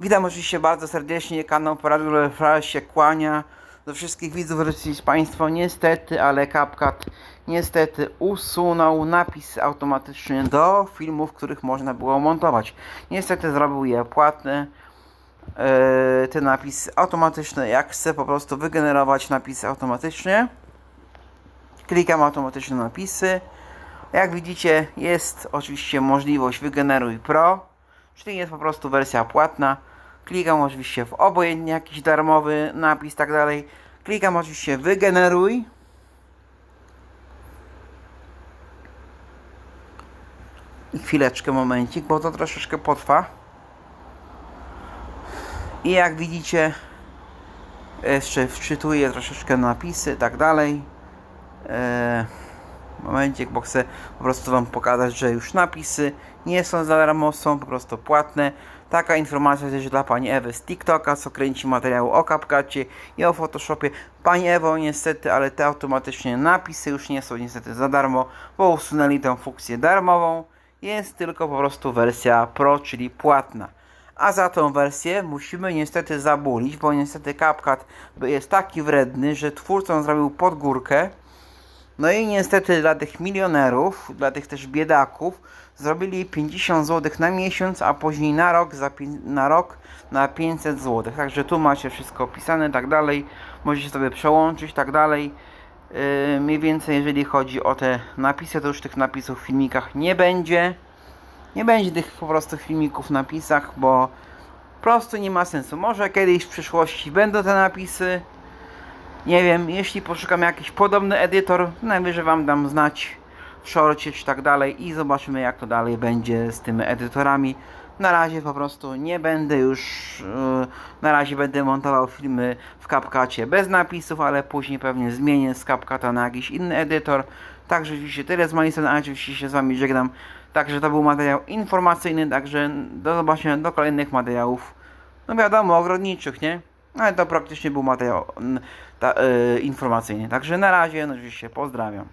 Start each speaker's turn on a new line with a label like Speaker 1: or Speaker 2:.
Speaker 1: Witam oczywiście bardzo serdecznie, kanał Poradnik Refresh się kłania do wszystkich widzów, oczywiście Państwo niestety, ale CapCut niestety usunął napis automatyczny do filmów, których można było montować. Niestety zrobił je płatne, e, ten napis automatyczny, jak chcę po prostu wygenerować napis automatycznie, klikam automatyczne napisy, jak widzicie jest oczywiście możliwość wygeneruj pro, czyli jest po prostu wersja płatna. Klikam oczywiście w obojętnie jakiś darmowy napis, tak dalej. Klikam oczywiście wygeneruj. I chwileczkę, momencik, bo to troszeczkę potrwa. I jak widzicie, jeszcze wczytuję troszeczkę napisy, tak dalej. Eee, momencik, bo chcę po prostu Wam pokazać, że już napisy nie są za darmo, są po prostu płatne. Taka informacja też dla Pani Ewy z TikToka, co kręci materiał o CapCutie i o Photoshopie. Pani Ewo, niestety, ale te automatycznie napisy już nie są niestety za darmo, bo usunęli tę funkcję darmową. Jest tylko po prostu wersja Pro, czyli płatna. A za tą wersję musimy niestety zabulić, bo niestety CapCut jest taki wredny, że twórcą zrobił podgórkę. No i niestety dla tych milionerów, dla tych też biedaków, zrobili 50 zł na miesiąc, a później na rok, za, na rok na 500 zł. Także tu macie wszystko opisane, tak dalej. Możecie sobie przełączyć, tak dalej. Yy, mniej więcej, jeżeli chodzi o te napisy, to już tych napisów w filmikach nie będzie. Nie będzie tych po prostu filmików w napisach, bo po prostu nie ma sensu. Może kiedyś w przyszłości będą te napisy. Nie wiem, jeśli poszukam jakiś podobny edytor, najwyżej Wam dam znać w szorcie czy tak dalej i zobaczymy jak to dalej będzie z tymi edytorami. Na razie po prostu nie będę już, yy, na razie będę montował filmy w CapCutie bez napisów, ale później pewnie zmienię z CapCuta na jakiś inny edytor. Także oczywiście tyle z mojej strony, a oczywiście się z Wami żegnam. Także to był materiał informacyjny, także do zobaczenia do kolejnych materiałów. No wiadomo, ogrodniczych, nie? Ale to praktycznie był materiał ta, yy, informacyjny. Także na razie, no oczywiście pozdrawiam.